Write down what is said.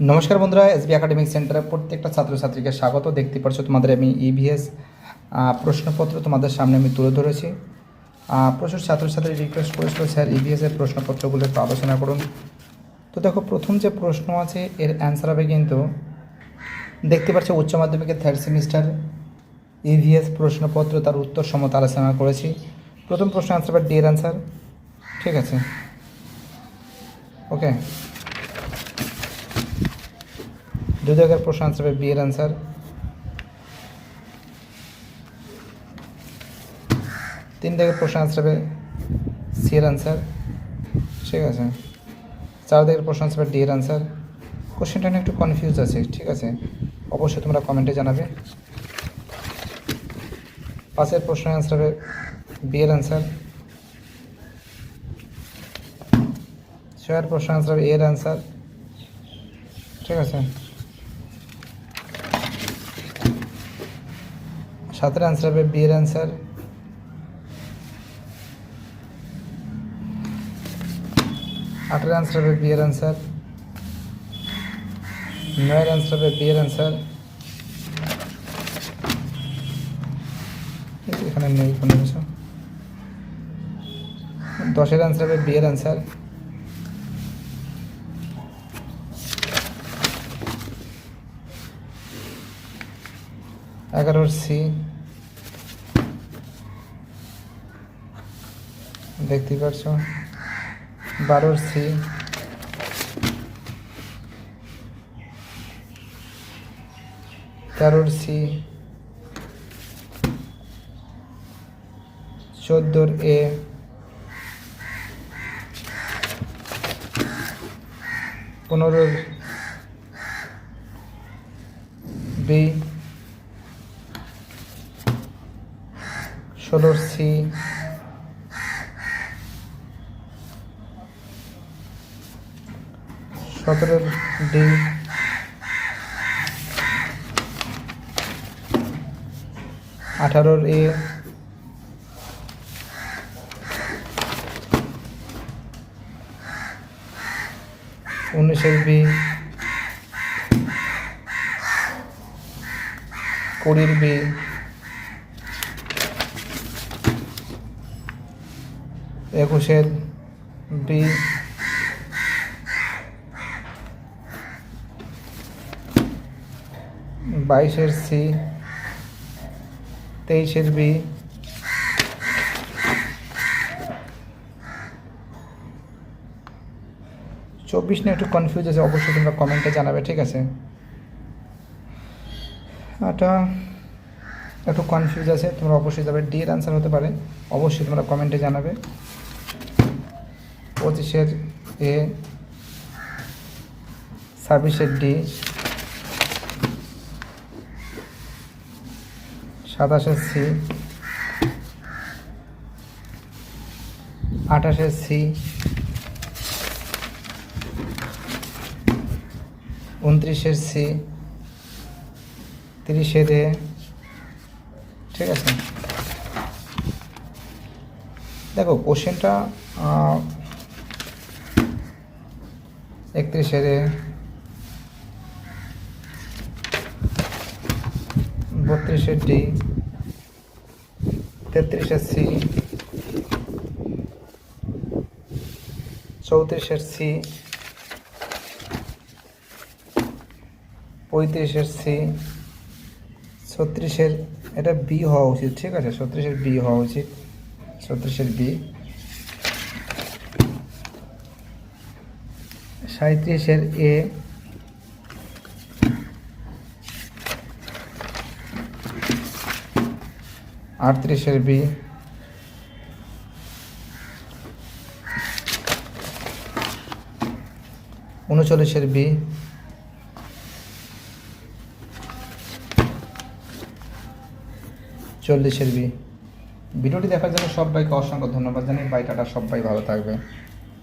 নমস্কার বন্ধুরা SB academic সেন্টারে প্রত্যেকটা ছাত্রছাত্রীকে স্বাগত। দেখতে পাচ্ছ তোমাদের আমি E ইভিএস প্রশ্নপত্র তোমাদের সামনে আমি তুলে ধরেছি। প্রচুর ছাত্রছাত্রী রিকোয়েস্ট করেছিল স্যার ইভিএসের প্রশ্নপত্রগুলো একটু আলোচনা করুন। তো দেখো, প্রথম যে প্রশ্ন আছে, এর অ্যান্সার হবে কিন্তু, দেখতে পাচ্ছ উচ্চ মাধ্যমিকের থার্ড সেমিস্টার ইভিএস প্রশ্নপত্র তার উত্তর সমত আলোচনা করেছি। প্রথম প্রশ্ন অ্যান্সার হবে ডি এর অ্যান্সার ঠিক আছে? ওকে জায়গার প্রশ্ন আনসার বি এর অ্যান্সার তিন জায়গার প্রশ্ন আনসার হবে সি এর অ্যান্সার ঠিক আছে। চার দিকের প্রশ্ন আনসার হবে ডি এর অ্যান্সার কোশ্চেনটা নিয়ে একটু কনফিউজ আছে, ঠিক আছে? অবশ্যই তোমরা কমেন্টে জানাবে। পাঁচের প্রশ্ন আনসার হবে বি এর অ্যান্সার ছয়ের প্রশ্ন আনসার হবে এ এর অ্যান্সার ঠিক আছে। সাতের অ্যান্সার হবে বি এর অ্যান্সার আটের অ্যান্সার হবে বি এর অ্যান্সার নয়ের অ্যান্সার হবে বি এর অ্যান্সার এখানে নেই কোনো কিছু দশের অ্যান্সার হবে বি এর অ্যান্সার এগারোর সি দেখতে পাচ্ছ বারোর সি। তেরোর সি। চোদ্দোর এ। পনেরোর বি। ষোলোর সি। সতেরোর ডি আঠারোর এ। উনিশের বি। কুড়ির বি। একুশের বি। বাইশের সি, তেইশের বি, চব্বিশ নিয়ে একটু কনফিউজ আছে, অবশ্যই তোমরা কমেন্টে জানাবে, ঠিক আছে? এটা একটু কনফিউজ আছে, তোমরা অবশ্যই যাবে ডি এর অ্যান্সার হতে পারে, অবশ্যই তোমরা কমেন্টে জানাবে। পঁচিশের এ, ছাব্বিশের ডি সাতাশের সি আঠাশের সি উনত্রিশের সি তিরিশের এ ঠিক আছে? দেখো কোশ্চেনটা একত্রিশের এ বত্রিশের ডি তেত্রিশের সি চৌত্রিশের সি পঁয়ত্রিশের সি ছত্রিশের এটা বি হওয়া উচিত, ঠিক আছে? ছত্রিশের বি হওয়া উচিত, ছত্রিশের বি। সাঁত্রিশের এ আটত্রিশের বি। উনচল্লিশের বি। চল্লিশের বি। ভিডিওটি দেখার জন্য সবাইকে অসংখ্য ধন্যবাদ জানাই বাই, টাটা, সবাই ভালো থাকবে